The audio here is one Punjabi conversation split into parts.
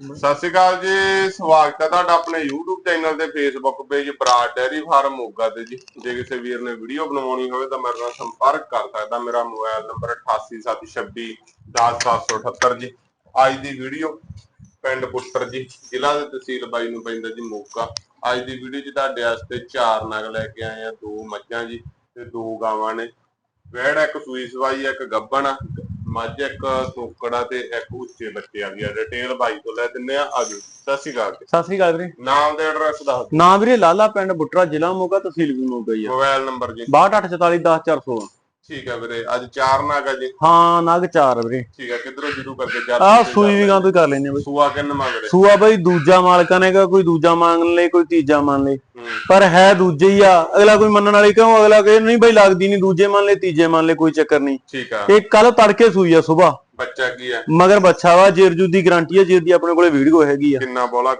ਸਤਿ ਸ਼੍ਰੀ ਅਕਾਲ ਜੀ ਸਵਾਗਤ ਹੈ ਤੁਹਾਡਾ ਆਪਣੇ YouTube ਚੈਨਲ ਤੇ Facebook page Brar dairy farm Moga ਤੇ ਜੀ। ਜੇ ਕਿਸੇ ਵੀਰ ਨੇ ਵੀਡੀਓ ਬਣਵਾਉਣੀ ਹੋਵੇ ਤਾਂ ਮੇਰੇ ਨਾਲ ਸੰਪਰਕ ਕਰ ਸਕਦਾ। ਮੇਰਾ ਮੋਬਾਈਲ ਨੰਬਰ 8876 10778 ਜੀ। ਅੱਜ ਦੀ ਵੀਡੀਓ ਪਿੰਡ ਪੁੱਤਰ ਜੀ ਜ਼ਿਲ੍ਹਾ ਤੇ ਤਹਿਸੀਲ ਬਾਈ ਨੂੰ ਪੈਂਦਾ ਜੀ ਮੋਗਾ। ਅੱਜ ਦੀ ਵੀਡੀਓ 'ਚ ਤੁਹਾਡੇ ਵਾਸਤੇ ਚਾਰ ਨਗ ਲੈ ਕੇ ਆਏ ਆ ਦੋ ਮੱਝਾਂ ਜੀ ਤੇ ਦੋ ਗਾਵਾਂ ਨੇ। ਵੈੜ ਇੱਕ ਸੂਈ ਸਵਾਈ ਇੱਕ ਗੱਬਣ ਆ, ਮੱਝ ਇੱਕ ਤੋਕੜਾ ਤੇ ਇੱਕ ਉੱਚੇ ਬੱਚੇ ਆ ਗਿਆ ਡਿਟੇਲ ਬਾਈ ਤੋਂ ਲੈ ਦਿੰਨੇ ਆ। ਆਜੋ ਸਤਿ ਸ਼੍ਰੀ ਅਕਾਲ ਜੀ। ਸਤਿ ਸ੍ਰੀ ਅਕਾਲ ਵੀਰੇ। ਨਾਮ ਤੇ ਐਡਰੈਸ ਦੱਸ ਦਿਓ। ਨਾਮ ਵੀਰੇ ਲਾਲਾ ਪਿੰਡ ਬੁੱਟਰਾ ਜ਼ਿਲ੍ਹਾ ਮੋਗਾ ਤਹਿਸੀਲ ਵੀ ਮੋਗਾ ਹੀ ਆ। ਮੋਬਾਈਲ ਨੰਬਰ ਜੀ। 6284410416 ਠੀਕ ਹੈ ਵੀਰੇ। ਅੱਜ ਚਾਰ ਨਾਗ ਆ ਜੀ। ਹਾਂ ਨਗ ਚਾਰ ਆ ਵੀਰੇ। ਠੀਕ ਹੈ ਕਿਧਰੋਂ ਸ਼ੁਰੂ ਕਰਕੇ ਚਾਰ ਆ ਸੂਈ ਵੀ ਗਾਂ ਤੋਂ ਹੀ ਕਰ ਲੈਨੇ ਬਈ। ਸੂਆ ਕਿੰਨਾ ਵੀਰੇ ਸੂਆ ਬਈ ਦੂਜਾ ਮਾਲਕਾਂ ਨੇ ਕਿਹਾ ਕੋਈ ਦੂਜਾ ਮੰਗ ਲੈ ਕੋਈ ਤੀਜਾ ਮੰਨ ਲੈ। ਪਰ ਹੈ ਦੂਜੇ ਹੀ ਆ। ਅਗਲਾ ਕੋਈ ਮੰਨਣ ਵਾਲੀ ਕਿਉਂ? ਅਗਲਾ ਕਹੇ ਨਹੀਂ ਬਈ ਲੱਗਦੀ ਨਹੀਂ। ਦੂਜੇ ਮੰਨ ਲੈ ਤੀਜੇ ਮੰਨ ਲੈ ਕੋਈ ਚੱਕਰ ਨਹੀਂ। ਠੀਕ ਆ। ਇਹ ਕੱਲ ਤੜਕੇ ਸੂਈ ਆ ਸਵੇਰ ਬੱਚਾ ਕੀ ਹੈ ਮਗਰ ਬੱਚਾ ਵਾ ਜੇਰਜੂ ਦੀ ਗਾਰੰਟੀ ਆ। ਜੇਰ ਦੀ ਆਪਣੇ ਕੋਲੇ ਵੀਡੀਓ ਹੈਗੀ ਆ। ਕਿੰਨਾ ਬੋਲਾ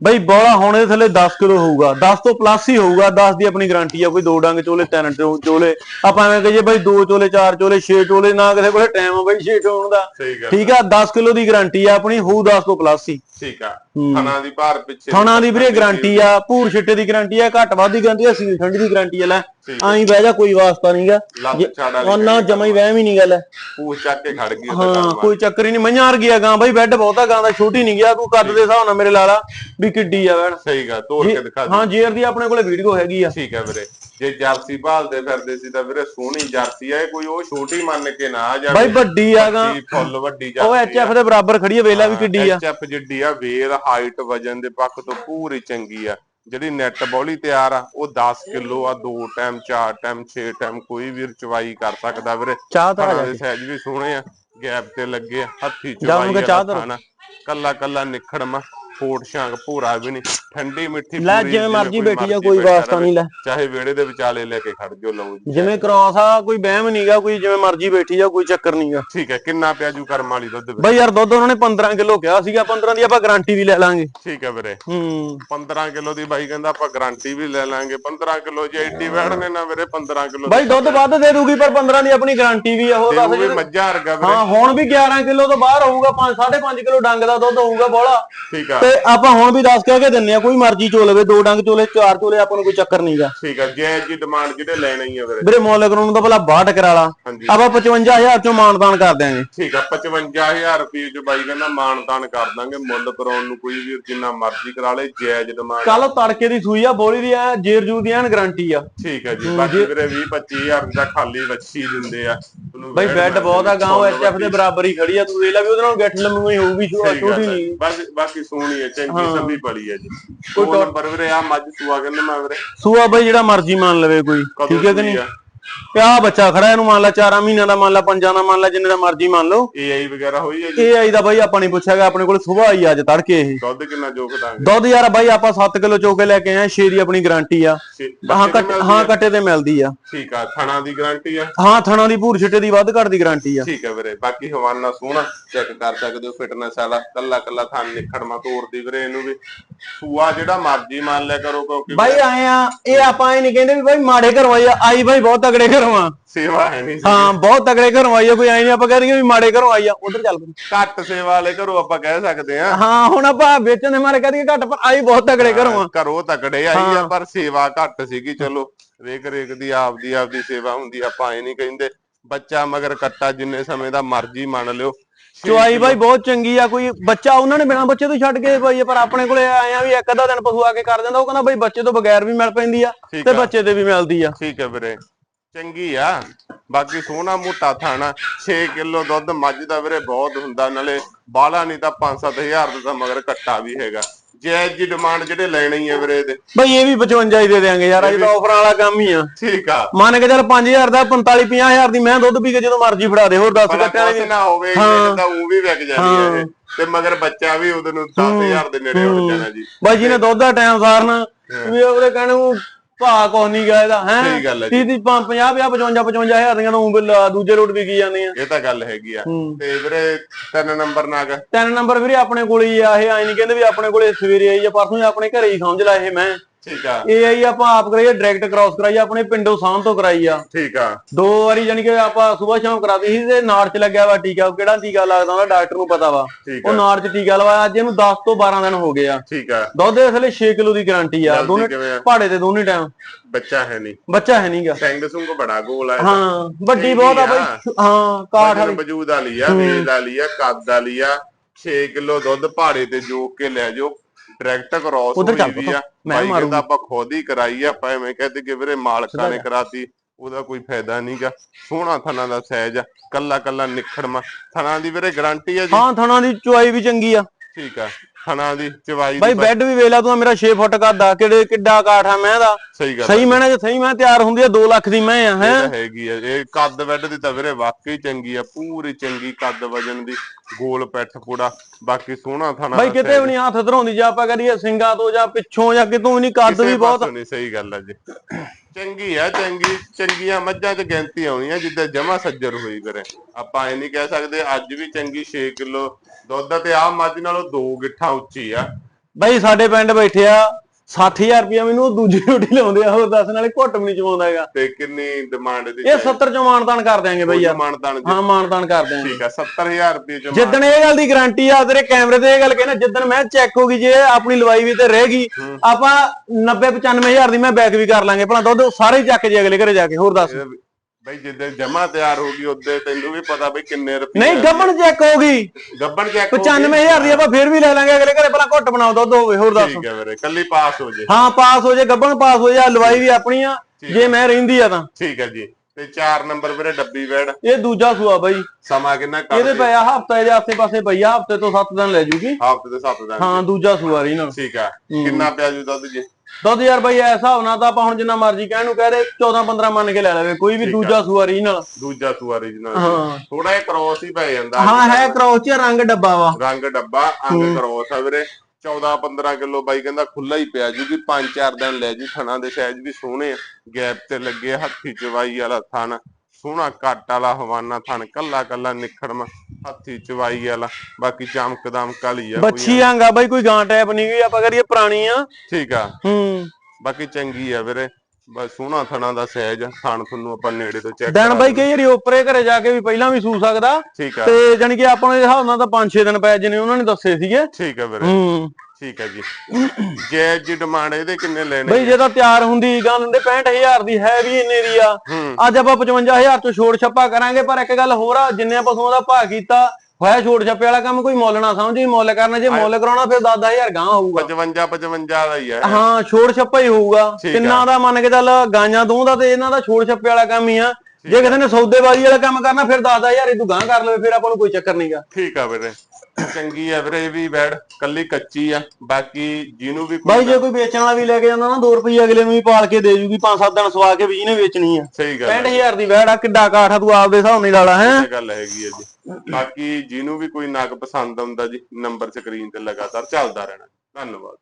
ਬਈ ਬੋਲਾ ਹੋਣੇ ਦੇ ਥੱਲੇ 10 ਕਿਲੋ ਹੋਊਗਾ 10 ਤੋਂ ਪਲੱਸ ਹੀ ਹੋਊਗਾ 10 ਦੀ ਆਪਣੀ ਗਾਰੰਟੀ ਆ ਕੋਈ ਦੋ ਡੰਗ ਚੋਲੇ ਤਿੰਨ ਚੋਲੇ ਆਪਾਂ ਐਵੇਂ ਕਹੀਏ ਬਈ ਦੋ ਚੋਲੇ ਚਾਰ ਚੋਲੇ ਛੇ ਚੋਲੇ ਨਾ ਕਿਸੇ ਕੋਲੇ ਟਾਈਮ ਆ ਬਈ ਛੇ ਚੋਣ ਦਾ। ਠੀਕ ਆ 10 ਕਿਲੋ ਦੀ ਗਾਰੰਟੀ ਆ ਆਪਣੀ ਹੋਊ 10 ਤੋਂ ਪਲੱਸ ਹੀ। ਠੀਕ ਆ। ਥਣਾ ਦੀ ਭਾਰ ਪਿੱਛੇ ਥਾਣਾ ਦੀ ਵੀਰੇ ਗਾਰੰਟੀ ਆ ਭੂਰ ਛਿੱਟੇ ਦੀ ਗਾਰੰਟੀ ਆ ਘੱਟ ਵੱਧ ਦੀ ਗਾਰੰਟੀ ਆ ਸੀਲ ਠੰਡੀ ਦੀ ਗਾਰੰਟੀ ਆ ਲੈ ਆਈ ਬਹਿ ਜਾ ਕੋਈ ਵਾਸਤਾ ਨਹੀਂਗਾ ਲੱਤ ਛਾੜਾ ਉਹ ਨਾ ਜਮਾ ਹੀ ਵਹਿਮ ਹੀ ਨਹੀਂ ਗੱਲ ਪੂਛ ਚੱਕ ਕੇ ਖੜ ਗਈ ਹਾਂ ਕੋਈ ਚੱਕਰ ਹੀ ਨਹੀਂ ਮਈਆਂ ਵਰਗੀ ਆ ਗਾਂ ਬਈ ਬੈੱਡ ਬਹੁਤਾ ਗਾਂ ਦਾ ਛੋਟੀ ਨਹੀਂ ਗਿਆ ਤੂੰ ਕੱਦ ਦੇ ਹਿਸਾਬ ਨਾਲ ਮੇਰੇ ਲਾਲਾ। ਵੀ ਕਿੱਡੀ ਆ ਵੈਣ ਸਹੀ ਗੱਲ ਤੋੜ ਕੇ ਦਿਖਾ ਦੇ। ਹਾਂ ਜੇਰ ਦੀ ਆਪਣੇ ਕੋਲੇ ਵੀਡੀਓ ਹੈਗੀ ਆ। ਠੀਕ ਹੈ ਵੀਰੇ। ਜੇ ਜਰਸੀ ਭਾਲਦੇ ਫਿਰਦੇ ਸੀ ਤਾਂ ਵੀਰੇ ਸੋਹਣੀ ਜਰਸੀ ਆ ਇਹ ਕੋਈ ਉਹ ਛੋਟੀ ਮੰਨ ਕੇ ਨਾ ਆ ਜਾਵੇ। ਬਾਈ ਵੱਡੀ ਆ ਗਾਂ। ਵੱਡੀ, ਫੁੱਲ ਵੱਡੀ ਉਹ ਐਚਐਫ ਦੇ ਬਰਾਬਰ ਖੜੀ ਆ ਵੇਲਾ ਵੀ ਕਿੱਡੀ ਆ। ਐਚਐਫ ਜਿੱਡੀ ਆ ਵੇਲ ਹਾਈਟ ਵਜਨ ਦੇ ਪੱਖ ਤੋਂ ਪੂਰੀ ਚੰਗੀ ਆ। ਜਿਹੜੀ ਨੈਟ ਬੋਲੀ ਤਿਆਰ ਆ ਉਹ 10 ਕਿਲੋ ਆ ਦੋ ਟਾਈਮ ਚਾਰ ਟਾਈਮ 6 ਟਾਈਮ ਕੋਈ ਵੀ ਚਵਾਈ ਕਰ ਸਕਦਾ ਵੀਰੇ। ਚਾਹ ਤਾਂ ਆ ਜਾ ਸਾਈਜ਼ ਵੀ ਸੋਹਣੇ ਆ ਗੈਪ ਤੇ ਲੱਗੇ ਹੱਥੀ ਜਾ ਚਵਾਈ ਆ ਕੱਲਾ ਕੱਲਾ ਨਿਖੜਮਾ। ਫੋਟ ਸ਼ਾਂਗ ਭੂਰਾ ਵੀ ਨਹੀਂ ਠੰਡੀ ਮਿੱਠੀ ਲੈ ਪੂਰੀ ਜਿਵੇਂ ਮਰਜ਼ੀ ਬੈਠੀ ਜਾ ਕੋਈ ਵਾਸਤਾ ਨਹੀਂ ਲੈ। ਚਾਹੇ ਵਿਹੜੇ ਦੇ ਵਿਚਾਲੇ ਲੈ ਕੇ ਖੜ ਜਾਓ ਲਓ ਜੀ ਜਿਵੇਂ ਕ੍ਰਾਸ ਆ ਕੋਈ ਵਹਿਮ ਨਹੀਂਗਾ ਕੋਈ ਜਿਵੇਂ ਮਰਜ਼ੀ ਬੈਠੀ ਜਾ ਕੋਈ ਚੱਕਰ ਨਹੀਂਗਾ ਠੀਕ ਹੈ ਕਿੰਨਾ ਪਿਆ ਜੂ ਕਰਮ ਵਾਲੀ ਦੁੱਧ ਵੀਰੇ? ਬਈ ਯਾਰ ਦੁੱਧ ਉਹਨਾਂ ਨੇ 15 ਕਿਲੋ ਕਿਹਾ ਸੀਗਾ 15 ਦੀ ਆਪਾਂ ਗਾਰੰਟੀ ਵੀ ਲੈ ਲਾਂਗੇ। ਠੀਕ ਹੈ ਵੀਰੇ। ਹੂੰ। 15 ਕਿਲੋ ਦੀ ਬਾਈ ਕਹਿੰਦਾ ਆਪਾਂ ਗਾਰੰਟੀ ਵੀ ਲੈ ਲਾਂਗੇ 15 ਕਿਲੋ ਜੇ ਐਡੀ ਵੈੜ ਨੇ ਨਾ ਵੀਰੇ 15 ਕਿਲੋ ਬਈ ਦੁੱਧ ਵੱਧ ਦੇ ਦੂਗੀ ਪਰ 15 ਦੀ ਆਪਣੀ ਗਾਰੰਟੀ ਵੀ ਆ ਉਹ ਦੱਸ ਵੀ ਮੱਝਾਂ ਵਰਗਾ ਵੀਰੇ। ਹਾਂ ਹੁਣ ਵੀ 11 ਕਿਲੋ ਤੋਂ ਬਾਹਰ ਹੋਊਗਾ 5 5.5 ਕਿਲੋ ਡੰਗ ਦਾ ਦੁੱਧ ਹੋਊਗਾ ਬੋਲਾ। ਠੀਕ ਆ। ਤੇ ਆਪਾਂ ਹੁਣ ਵੀ ਦੱਸ ਕਹਿ ਕੇ ਦਿੰਨੇ ਆ ਕੋਈ ਮਰਜ਼ੀ ਚੋ ਲਵੇ ਦੋ ਡੰਗ ਚੋਲੇ ਚਾਰ ਚੋਲੇ ਆਪਾਂ ਨੂੰ ਕੋਈ ਚੱਕਰ ਨਹੀਂਗਾ। ਠੀਕ ਆ ਜੇ ਜੀ ਡਿਮਾਂਡ ਜਿਹੜੇ ਲੈਣਾ ਹੀ ਆ ਵੀਰੇ ਵੀਰੇ ਮੁੱਲ ਕਰਾਉਣ ਦਾ ਭਲਾ 62 ਕਰਾ ਲਾ। ਹਾਂਜੀ। ਆਪਾਂ 55000 ਚੋਂ ਮਾਨਦਾਨ ਕਰ ਦਿਆਂਗੇ। ਠੀਕ ਆ 55000 ਰੁਪਏ ਚ ਬਾਈ ਕਹਿੰਦਾ ਮਾਨਤਾਨ ਕਰ ਦਾਂਗੇ ਮੁੱਲ ਕਰਾਉਣ ਨੂੰ ਕੋਈ ਵੀ ਜਿੰਨਾ ਮਰਜ਼ੀ ਕਰਾ ਲੇ ਜਾਇਜ਼ ਡਿਮਾਂਡ ਕੱਲ ਤੜਕੇ ਦੀ ਸੂਈ ਆ ਬੋਲੀ ਦੀ ਐ ਜੇਰ ਜੂ ਦੀ ਐਨ ਗਾਰੰਟੀ ਆ। ਠੀਕ ਹੈ ਜੀ ਬਾਕੀ ਵੀਰੇ 20 25000 ਦਾ ਖਾਲੀ ਵੱਛੀ ਦਿੰਦੇ ਆ। ਤੁਹਾਨੂੰ ਬਈ ਬੈੱਡ ਬਹੁਤ ਆ ਜਾਊਗੀ, ਗਾਂ ਫੁੱਲ ਐਚਐਫ ਦੇ ਬਰਾਬਰ ਹੀ ਖੜੀ ਆ ਤੂੰ ਵੇਖ ਲੈ ਵੀ ਉਹਦੇ ਨਾਲ ਗੱਠ ਲੰਮੀ ਹੋਊਗੀ ਛੋਟੀ ਹੈ। ਨਹੀਂ ਬਾਕੀ ਬਾਕੀ ਸੋਹਣੀ ਹੈ ਚੰਗੀ ਹਾਂ। ਸੰਭੀ ਪੜੀ ਹੈ ਜੀ। ਕੋਈ ਨੰਬਰ ਵੀਰੇ ਆ ਮੱਝ ਸੂਆ ਕਹਿੰਦੇ ਮੈਂ ਵੀਰੇ। ਸੂਆ ਬਈ ਜਿਹੜਾ ਮਰਜ਼ੀ ਮੰਨ ਲਵੇ ਕੋਈ ਠੀਕ ਹੈ ਕਿ ਸੂਈ ਨਹੀਂ ਆ? ਬੱਚਾ ਖੜਾ ਇਹਨੂੰ ਮੰਨ ਲਾ 4 ਮਹੀਨਿਆਂ ਦਾ ਮੰਨ ਲਾ 5 ਦਾ ਮੰਨ ਲਾ ਜਿੰਨੇ ਦਾ ਮਰਜ਼ੀ ਮੰਨ ਲਓ। AI ਵਗੈਰਾ ਹੋਈ ਹੈ ਜੀ? ਇਹ ਆਈ ਦਾ ਬਾਈ ਆਪਾਂ ਨਹੀਂ ਪੁੱਛਿਆਗਾ ਆਪਣੇ ਕੋਲ ਸਵੇਰ ਆਈ ਅੱਜ ਤੜਕੇ ਇਹ। ਦੁੱਧ ਕਿੰਨਾ ਜੋਖ ਦਾਂਗੇ? ਦੁੱਧ ਯਾਰ ਬਾਈ ਆਪਾਂ 7 ਕਿਲੋ ਚੋ ਕੇ ਲੈ ਕੇ ਆਏ 6 ਦੀ ਆਪਣੀ ਗਾਰੰਟੀ ਆ। ਛੇ- ਹਾਂ ਹਾਂ ਆ? ਕੱਟੇ ਤੇ ਮਿਲਦੀ ਆ। ਠੀਕ ਆ ਥਣਾ ਦੀ ਗਾਰੰਟੀ ਆ। ਹਾਂ ਥਣਾ ਦੀ ਭੂਰ ਛਿੱਟੇ ਦੀ ਵੱਧ ਘੱਟ ਦੀ ਗਾਰੰਟੀ ਆ। ਠੀਕ ਹੈ ਵੀਰੇ ਬਾਕੀ ਹਵਾਨਾ ਸੋਹਣਾ ਚੈੱਕ ਕਰ ਸਕਦੇ ਹੋ ਫਿਟਨੈਸ ਵਾਲਾ ਕੱਲਾ ਕੱਲਾ ਥਾਨ ਨਿਖੜਮਾ ਤੋੜਦੀ ਵੀਰੇ ਇਹਨੂੰ ਵੀ। ਸੂਆ ਜਿਹੜਾ ਮਰਜ਼ੀ ਮੰਨ ਲਿਆ ਕਰੋ ਕਿਉਂਕਿ ਬਾਈ ਆਏ ਆ ਇਹ ਆਪਾਂ ਇਹ ਨਹੀਂ ਕਹਿੰਦੇ ਵੀ ਬਾਈ ਮਾੜੇ ਘਰੋਂ ਆ ਆਈ ਬਾਈ ਬਹੁਤ ਤਗੜੇ ਘਰੋਂ ਆ। ਸੇਵਾ ਹੈ ਨਹੀਂ ਹਾਂ ਬਹੁਤ ਤਗੜੇ ਘਰੋਂ ਆਈ ਆ ਕੋਈ ਆਈ ਨਹੀਂ ਆਪਾਂ ਕਹਿ ਰਹੀਏ ਵੀ ਮਾੜੇ ਘਰੋਂ ਆਈ ਆ ਉਧਰ ਚੱਲ ਪਈ। ਘੱਟ ਸੇਵਾ ਵਾਲੇ ਘਰੋਂ ਆਪਾਂ ਕਹਿ ਸਕਦੇ ਆ। ਹਾਂ ਹੁਣ ਆਪਾਂ ਵੇਚਣ ਦੇ ਮਾਰੇ ਕਹਿ ਦਈਏ ਘੱਟ ਪਰ ਆਈ ਬਹੁਤ ਤਗੜੇ ਘਰੋਂ ਆ। ਘਰੋਂ ਤਕੜੇ ਆਈ ਆ ਪਰ ਸੇਵਾ ਘੱਟ ਸੀਗੀ ਚਲੋ। ਰੇਕ ਰੇਕ ਦੀ ਆਪਦੀ ਆਪਦੀ ਸੇਵਾ ਹੁੰਦੀ ਆਪਾਂ ਇਹ ਨਹੀਂ ਕਹਿੰਦੇ। ਬੱਚਾ ਮਗਰ ਕੱਟਾ ਜਿੰਨੇ ਸਮੇਂ ਦਾ ਮਰਜ਼ੀ ਮੰਨ ਲਿਓ। ਛੇ ਚੁਆਈ ਬਾਈ ਬਹੁਤ ਚੰਗੀ ਆ ਕੋਈ ਬੱਚਾ ਉਹਨਾਂ ਨੇ ਬਿਨਾਂ ਬੱਚੇ ਤੋਂ ਛੱਡ ਕੇ ਬਾਈ ਪਰ ਆਪਣੇ ਕੋਲੇ ਆਏ ਆ ਵੀ ਇੱਕ ਅੱਧਾ ਦਿਨ ਪਸ਼ੂ ਆ ਕੇ ਕਰ ਦਿੰਦਾ ਉਹ ਕਹਿੰਦਾ ਬਾਈ ਬੱਚੇ ਤੋਂ ਬਗੈਰ ਵੀ ਮਿਲ ਪੈਂਦੀ ਆ ਤੇ। ਬੱਚੇ ਤੇ ਵੀ ਮਿਲਦੀ ਆ। ਠੀਕ ਹੈ ਵੀਰੇ। ਚੰਗੀ ਆ। ਬਾਕੀ ਸੋਹਣਾ ਮੋਟਾ ਥਾਣਾ 6 ਕਿਲੋ ਦੁੱਧ ਮੱਝ ਦਾ ਵੀਰੇ ਬਹੁਤ ਹੁੰਦਾ ਨਾਲੇ ਬਾਲਾ ਨਹੀਂ ਤਾਂ 5-7000 ਦਾ ਤਾਂ ਮਗਰ ਕੱਟਾ ਵੀ ਹੈਗਾ। ਜੈ ਜੀ ਡਿਮਾਂਡ ਜਿਹੜੇ ਲੈਣੇ ਹੀ ਵੀਰੇ ਇਹਦੇ। ਬਾਈ ਇਹ ਵੀ 55 ਹੀ ਦੇ ਦੇਾਂਗੇ ਯਾਰ ਅੱਜ ਤਾਂ ਆਫਰਾਂ ਵਾਲਾ ਕੰਮ ਹੀ ਆ। ਠੀਕ ਆ। ਮੰਨ ਕੇ ਚੱਲ 5000 ਦਾ 45 50000 ਦੀ ਮੈਂ ਦੁੱਧ ਪੀ ਕੇ ਜਦੋਂ ਮਰਜ਼ੀ ਫੜਾ ਦੇ ਹੋਰ 10 ਭਲਾ ਕੱਟਿਆਂ ਦੀ। ਨਾ ਹੋਵੇ ਤਾਂ ਉਹ ਵੀ ਵਿਕ ਜਾਂਦੀ ਹੈ ਇਹ। ਤੇ ਮਗਰ ਬੱਚਾ ਵੀ ਉਹਦੇ ਨੂੰ 10000 ਦੇ ਨੇੜੇ ਉੱਡ ਜਾਣਾ ਜੀ। ਬਾਈ ਜੀ ਨੇ ਦੁੱਧ ਦਾ ਟਾਈਮ ਸਾਰਨਾ ਵੀ ਉਹਦੇ ਕਹਿਣ ਨੂੰ ਭਾ ਕੁਛ ਨਹੀਂ ਗਾ ਇਹਦਾ ਹੈ? ਸਹੀ ਗੱਲ ਹੈ 30 30 50 50 55 55000 ਦੀਆਂ ਤਾਂ ਊਂ ਬਿੱਲ ਦੂਜੇ ਰੋਡ ਵਿਕੀ ਜਾਂਦੀਆਂ ਇਹ ਤਾਂ ਗੱਲ ਹੈਗੀ ਆ। ਹੂੰ। ਤੇ ਵੀਰੇ ਤਿੰਨ ਨੰਬਰ ਨਾਗ ਤਿੰਨ ਨੰਬਰ ਵੀਰੇ ਆਪਣੇ ਕੋਲ ਹੀ ਆ ਇਹ ਆਈ ਨਹੀਂ ਕਹਿੰਦੇ ਵੀ ਆਪਣੇ ਕੋਲੇ ਸਵੇਰੇ ਆਈ ਆ ਪਰਸੋਂ ਹੀ ਆਪਣੇ ਘਰੇ ਹੀ ਸਮਝ ਲਾ ਇਹ ਮੈਂ। ਠੀਕ ਆ। ਇਹ ਆਈ ਆਪਾਂ ਆਪ ਕਰਾਈ ਡਾਇਰੈਕਟ ਕ੍ਰਾਸ ਕਰਾਈ ਆਪਣੇ ਪਿੰਡੋਂ ਸਾਂਝ ਤੋਂ ਕਰਾਈ ਆ। ਠੀਕ ਆ। ਦੋ ਵਾਰੀ ਜਾਨੀ ਕਿ ਆਪਾਂ ਸਵੇਰ ਸ਼ਾਮ ਕਰਾਤੀ ਸੀ ਤੇ ਨਾੜ ਚ ਲੱਗਿਆ ਵਾ ਟੀਕਾ ਉਹ ਕਿਹੜਾ ਟੀਕਾ ਲੱਗਦਾ ਉਹਦਾ ਡਾਕਟਰ ਨੂੰ ਪਤਾ ਵਾ। ਉਹ ਨਾੜ ਚ ਟੀਕਾ ਲਵਾਇਆ ਅੱਜ ਇਹਨੂੰ 10 ਤੋਂ 12 ਦਿਨ ਹੋ ਗਏ ਆ। ਠੀਕ ਆ। ਦੁੱਧ ਇਸ ਵੇਲੇ 6 ਕਿਲੋ ਦੀ ਗਾਰੰਟੀ ਆ। ਦੋਨੇ ਪਹਾੜੇ ਤੇ ਦੋਨੇ ਟਾਈਮ ਬੱਚਾ ਹੈ ਨਹੀਂ। ਬੱਚਾ ਹੈ ਨਹੀਂਗਾ। ਸਿੰਘ ਸੁੰਗ ਬੜਾ ਗੋਲ ਆ ਹਾਂ ਵੱਡੀ ਬਹੁਤ ਆ ਬਈ। ਹਾਂ ਕਾਠ ਵਾਲੀ। ਵਜੂਦ ਵਾਲੀ ਆ ਵੇਲ ਵਾਲੀ ਆ ਕੱਦ ਵਾਲੀ ਆ। 6 ਕਿਲੋ ਦੁੱਧ ਪਹਾੜੇ ਤੇ ਜੋਕ ਕੇ ਲੈ ਜਾਓ। ਡਾਇਰੈਕਟ ਕ੍ਰਾਸ ਹੋਈ ਆ। ਮੈਂ ਮਾਰੂੰਗਾ। ਆਪਾਂ ਖੁਦ ਹੀ ਕਰਾਈ ਆ ਆਪਾਂ ਐਵੇਂ ਕਹਿੰਦੇ ਕਿ ਵੀਰੇ ਮਾਲਕਾਂ ਨੇ ਕਰਾਤੀ ਉਹਦਾ ਕੋਈ ਫਾਇਦਾ ਨਹੀਂਗਾ ਸੋਹਣਾ ਥਣਾ ਦਾ ਸਾਈਜ਼ ਆ ਕੱਲਾ ਕੱਲਾ ਨਿਖੜਮਾ। ਥਣਾ ਦੀ ਵੀਰੇ ਗਾਰੰਟੀ ਆ ਜੀ। ਹਾਂ ਥਣਾ ਦੀ ਚੁਆਈ ਵੀ ਚੰਗੀ ਆ। ਠੀਕ ਆ। ਥਣਾ ਦੀ ਚਵਾਈ ਬਾਈ ਬੈੱਡ ਵੀ ਵੇਲਾ ਤੂੰ ਮੇਰਾ 6 ਫੁੱਟ ਕੱਦਾ ਕਿਹੜੇ ਕਿੱਡਾ ਕਾਠ ਆ ਮੈਂ ਦਾ। ਸਹੀ ਗੱਲ ਸਹੀ ਮੈਨੇ ਜੇ ਸਹੀ ਮੈਂ ਤਿਆਰ ਹੁੰਦੀ ਆ 2 ਲੱਖ ਦੀ ਮੈਂ ਆ ਹੈ? ਹੈਗੀ ਆ ਇਹ ਕੱਦ ਬੈੱਡ ਦੀ ਤਾਂ ਵੀਰੇ ਵਾਕਈ ਚੰਗੀ ਆ ਪੂਰੀ ਚੰਗੀ ਕੱਦ ਵਜਨ ਦੀ ਗੋਲ ਪੈਠ ਪੂੜਾ ਬਾਕੀ ਸੋਹਣਾ ਥਣਾ ਬਾਈ ਕਿਤੇ ਵੀ ਨਹੀਂ ਹੱਥ ਧਰਾਉਂਦੀ ਜੇ ਆਪਾਂ ਕਰੀਏ ਸਿੰਘਾਂ ਤੋਂ ਜਾਂ ਪਿੱਛੋਂ ਜਾਂ ਕਿਤੋਂ ਵੀ ਨਹੀਂ ਕੱਦ ਵੀ ਬਹੁਤ ਨਹੀਂ ਸਹੀ ਗੱਲ ਆ ਜੀ। ਚੰਗੀ ਆ ਚੰਗੀ ਚੰਗੀਆਂ ਮੱਝਾਂ 'ਚ ਗਿਣਤੀ ਆਉਣੀ ਆ ਜਿੱਦਾਂ ਜਮਾ ਸੱਜਰ ਹੋਈ ਕਰੇ ਆਪਾਂ ਇਹ ਨਹੀਂ ਕਹਿ ਸਕਦੇ ਅੱਜ ਵੀ ਚੰਗੀ 6 ਕਿਲੋ ਦੁੱਧ ਆ ਤੇ ਆ ਮੱਝ ਨਾਲੋਂ ਦੋ ਗਿੱਠਾਂ ਉੱਚੀ ਆ। ਬਾਈ ਸਾਡੇ ਪਿੰਡ ਬੈਠੇ ਆ 60000 ਰੁਪਇਆ ਮੈਨੂੰ ਦੂਜੀ ਰੋਟੀ ਲਾਉਂਦੇ ਆ ਹੋਰ ਦੱਸ ਨਾਲੇ ਘੁੱਟ ਵੀ ਨਹੀਂ ਚਵਾਉਂਦਾ ਹੈਗਾ। ਤੇ ਕਿੰਨੀ ਡਿਮਾਂਡ ਦੀ ਇਹ 70 ਚੋਂ ਮਾਨਤਾਨ ਕਰ ਦਿਆਂਗੇ ਬਈ ਯਾਰ। ਮਾਨਦਾਨ ਹਾਂ ਮਾਨਤਾਨ ਕਰ ਦਿਆਂਗੇ। ਠੀਕ ਆ 70000 ਰੁਪਏ ਚ ਜਿੱਦਣ ਇਹ ਗੱਲ ਦੀ ਗਾਰੰਟੀ ਆ ਤੇਰੇ ਕੈਮਰੇ ਤੇ ਇਹ ਗੱਲ ਕਹਿਣਾ ਜਿੱਦਣ ਮੈਂ ਚੈੱਕ ਹੋ ਗਈ ਜੇ ਆਪਣੀ ਲਵਾਈ ਵੀ ਤੇ ਰਹਿ ਗਈ ਆਪਾਂ 90 95000 ਦੀ ਮੈਂ ਬੈਕ ਵੀ ਕਰ ਲਾਂਗੇ। ਭਲਾ ਦੁੱਧ ਸਾਰੇ ਚੱਕ ਜੇ ਅਗਲੇ ਘਰੇ ਜਾ ਕੇ ਹੋਰ ਦੱਸ। ਬਈ ਜਿੱਦੇ ਜਮਾ ਤਿਆਰ ਹੋ ਗਈ ਉਹਦੇ ਤੈਨੂੰ ਵੀ ਪਤਾ ਬਈ ਕਿੰਨੇ ਰੁਪਏ ਨਹੀਂ ਗੱਬਣ ਚੈੱਕ ਹੋ ਗਈ। ਗੱਬਣ ਚੈੱਕ 95000 ਦੀ ਆਪਾਂ ਫੇਰ ਵੀ ਲੈ ਲਾਂਗੇ ਅਗਲੇ ਘਰੇ ਭਲਾ ਘੁੱਟ ਬਣਾਓ ਦੁੱਧ ਹੋਵੇ ਹੋਰ ਦੱਸ। ਠੀਕ ਹੈ ਵੀਰੇ ਕੱਲੀ ਪਾਸ ਹੋ ਜੇ। ਹਾਂ ਪਾਸ ਹੋ ਜੇ ਗੱਬਣ ਪਾਸ ਹੋ ਜਾ ਲਵਾਈ ਵੀ ਆਪਣੀ ਆ ਜੇ ਮੈਂ ਰਹਿੰਦੀ ਆ ਤਾਂ। ਠੀਕ ਹੈ ਜੀ ਤੇ 4 ਨੰਬਰ ਵੀਰੇ ਡੱਬੀ ਬੈਡ। ਇਹ ਦੂਜਾ ਸੂਆ ਬਾਈ। ਸਮਾਂ ਕਿੰਨਾ ਕਰ ਇਹਦੇ ਪਿਆ ਹਫਤਾ ਇਹਦੇ ਆਸੇ ਪਾਸੇ ਪਈ ਆ ਹਫ਼ਤੇ ਤੋਂ 7 ਦਿਨ ਲੈ ਜੂਗੀ। ਹਫ਼ਤੇ ਦੇ 7 ਦਿਨ। ਹਾਂ ਦੂਜਾ ਸੂਆ ਰਹੀ ਨਾਲ। ਠੀਕ ਆ। ਕਿੰਨਾ ਪਿਆ ਜੂ ਦੁੱਧ ਜੀ? ਦੁੱਧ ਯਾਰ ਬਾਈ ਐ ਹਿਸਾਬ ਨਾਲ ਤਾਂ ਆਪਾਂ ਹੁਣ ਜਿੰਨਾ ਮਰਜ਼ੀ ਕਹਿਣ ਨੂੰ ਕਹਿ ਦੇ 14 15 ਮੰਨ ਕੇ ਲੈ ਲਵੇ ਕੋਈ ਵੀ ਦੂਜਾ ਸੂਆ ਰਹੀ ਨਾਲ। ਦੂਜਾ ਸੂਆ ਰੀਜਨਲ ਹਾਂ। ਥੋੜਾ ਜਿਹਾ ਕ੍ਰੋਸ ਹੀ ਪੈ ਜਾਂਦਾ। ਹਾਂ ਹੈ ਕ੍ਰੋਸ ਚ ਰੰਗ ਡੱਬਾ ਵਾ। ਰੰਗ ਡੱਬਾ ਅੰਗ ਕ੍ਰੋਸ ਆ ਵੀਰੇ। 14 15 ਕਿਲੋ ਬਾਈ ਕਹਿੰਦਾ ਖੁੱਲਾ ਹੀ ਪਿਆ ਜੂਗੀ 5-4 ਦਿਨ ਲੈ ਜੂ ਥਣਾ ਦੇ ਸਾਈਜ਼ ਵੀ ਸੋਹਣੇ ਆ। ਗੈਪ ਤੇ ਲੱਗੇ ਹੱਥੀ ਚਵਾਈ ਵਾਲਾ ਥਣ ਸੋਹਣਾ ਕੱਟ ਵਾਲਾ ਹਵਾਨਾ ਥਣ ਕੱਲਾ ਕੱਲਾ ਨਿਖੜਮ। ਹੱਥੀ ਚਵਾਈ ਵਾਲਾ ਬਾਕੀ ਚਮਕ ਦਮਕ ਵਾਲੀ ਆ ਬੱਚੀ ਆਂਗਾ ਬਾਈ ਕੋਈ ਗਾਂ ਟਾਈਪ ਨਹੀਂ ਗਈ ਆਪਾਂ ਕਰੀਏ ਪੁਰਾਣੀ ਆ। ਠੀਕ ਆ। ਹੂੰ। ਬਾਕੀ ਚੰਗੀ ਆ ਵੀਰੇ। ਬਸ ਸੋਹਣਾ ਥਣਾ ਦਾ ਸਾਈਜ਼ ਥਣ ਤੁਹਾਨੂੰ ਆਪਾਂ ਨੇੜੇ ਤੋਂ ਚੈੱਕ ਦਿਨ ਬਾਈ ਕਈ ਵਾਰੀ ਓਪਰੇ ਘਰੇ ਜਾ ਕੇ ਵੀ ਪਹਿਲਾਂ ਵੀ ਸੂ ਸਕਦਾ। ਠੀਕ ਆ। ਤੇ ਜਾਣੀ ਕਿ ਆਪਾਂ ਹਿਸਾਬ ਨਾਲ ਤਾਂ 5-6 ਦਿਨ ਪਏ ਜਿਨੇ ਉਹਨਾਂ ਨੇ ਦੱਸੇ ਸੀਗੇ। ਠੀਕ ਆ ਵੀਰੇ। ਹੂੰ। ਠੀਕ ਹੈ ਜੀ। ਜੈ ਜੀ ਡਿਮਾਂਡ ਇਹਦੇ ਕਿੰਨੇ ਲੈਣੇ ਬਈ ਜੇ ਤਾਂ ਤਿਆਰ ਹੁੰਦੀ ਗਾਂ ਦਿੰਦੇ 65000 ਦੀ ਹੈ ਵੀ ਇੰਨੇ ਦੀ ਆ। ਅੱਜ ਆਪਾਂ 55000 ਤੋਂ ਛੋੜ ਛੱਪਾ ਕਰਾਂਗੇ ਪਰ ਇੱਕ ਗੱਲ ਹੋਰ ਆ ਜਿੰਨੇ ਪਸ਼ੂਆਂ ਦਾ ਭਾਅ ਕੀਤਾ ਹੋਇਆ ਛੋੜ ਛੱਪੇ ਵਾਲਾ ਕੰਮ ਕੋਈ ਮੁੱਲ ਨਾ ਸਮਝੀ ਮੁੱਲ ਕਰਨਾ ਜੇ ਮੁੱਲ ਕਰਾਉਣਾ ਫਿਰ 10000 ਗਾਂ ਹੋਊਗਾ। 55 55 ਦਾ ਹੀ ਹੈ। ਹਾਂ ਛੋੜ ਛੱਪਾ ਹੀ ਹੋਊਗਾ। ਕਿੰਨਾ ਦਾ ਮੰਨ ਕੇ ਚੱਲ ਗਾਂਆਂ ਦੋ ਦਾ ਤੇ ਇਹਨਾਂ ਦਾ ਛੋੜ ਛੱਪੇ ਵਾਲਾ ਕੰਮ ਹੀ ਆ। ਜੇ ਕਿਸੇ ਨੇ ਸੌਦੇਬਾਜ਼ੀ ਵਾਲਾ ਕੰਮ ਕਰਨਾ ਫਿਰ 10000 ਇਹ ਤੂੰ ਗਾਂ ਕਰ ਲਵੇ ਫਿਰ ਆਪਾਂ ਨੂੰ ਕੋਈ ਚੱਕਰ ਨਹੀਂਗਾ ਠੀਕ ਆ ਵੀਰੇ। ਚੰਗੀ ਆ ਵੀਰੇ ਇਹ ਵੀ ਬੈਡ ਕੱਲੀ ਕੱਚੀ ਆ ਬਾਕੀ ਜਿਹਨੂੰ ਵੀ ਬਾਈ ਜੇ ਕੋਈ ਵੇਚਣ ਵਾਲਾ ਵੀ ਲੈ ਕੇ ਜਾਂਦਾ ਨਾ 2 ਰੁਪਏ ਅਗਲੇ ਨੂੰ ਵੀ ਪਾਲ ਕੇ ਦੇ ਜੂਗੀ 5-7 ਦਿਨ ਸਵਾ ਕੇ ਵੀ ਜਿਹਨੇ ਵੇਚਣੀ ਆ। ਸਹੀ ਗੱਲ ਹੈ 65000 ਦੀ ਵੈੜ ਆ ਕਿੱਡਾ ਕਾਠ ਆ ਤੂੰ ਆਪਦੇ ਹਿਸਾਬ ਨਾਲ ਲਾਲਾ ਹੈ? ਇਹ ਗੱਲ ਹੈਗੀ ਹੈ ਜੀ। ਬਾਕੀ ਜਿਹਨੂੰ ਵੀ ਕੋਈ ਨਗ ਪਸੰਦ ਆਉਂਦਾ ਜੀ ਨੰਬਰ ਸਕਰੀਨ ਤੇ ਲਗਾਤਾਰ ਚੱਲਦਾ ਰਹਿਣਾ। ਧੰਨਵਾਦ।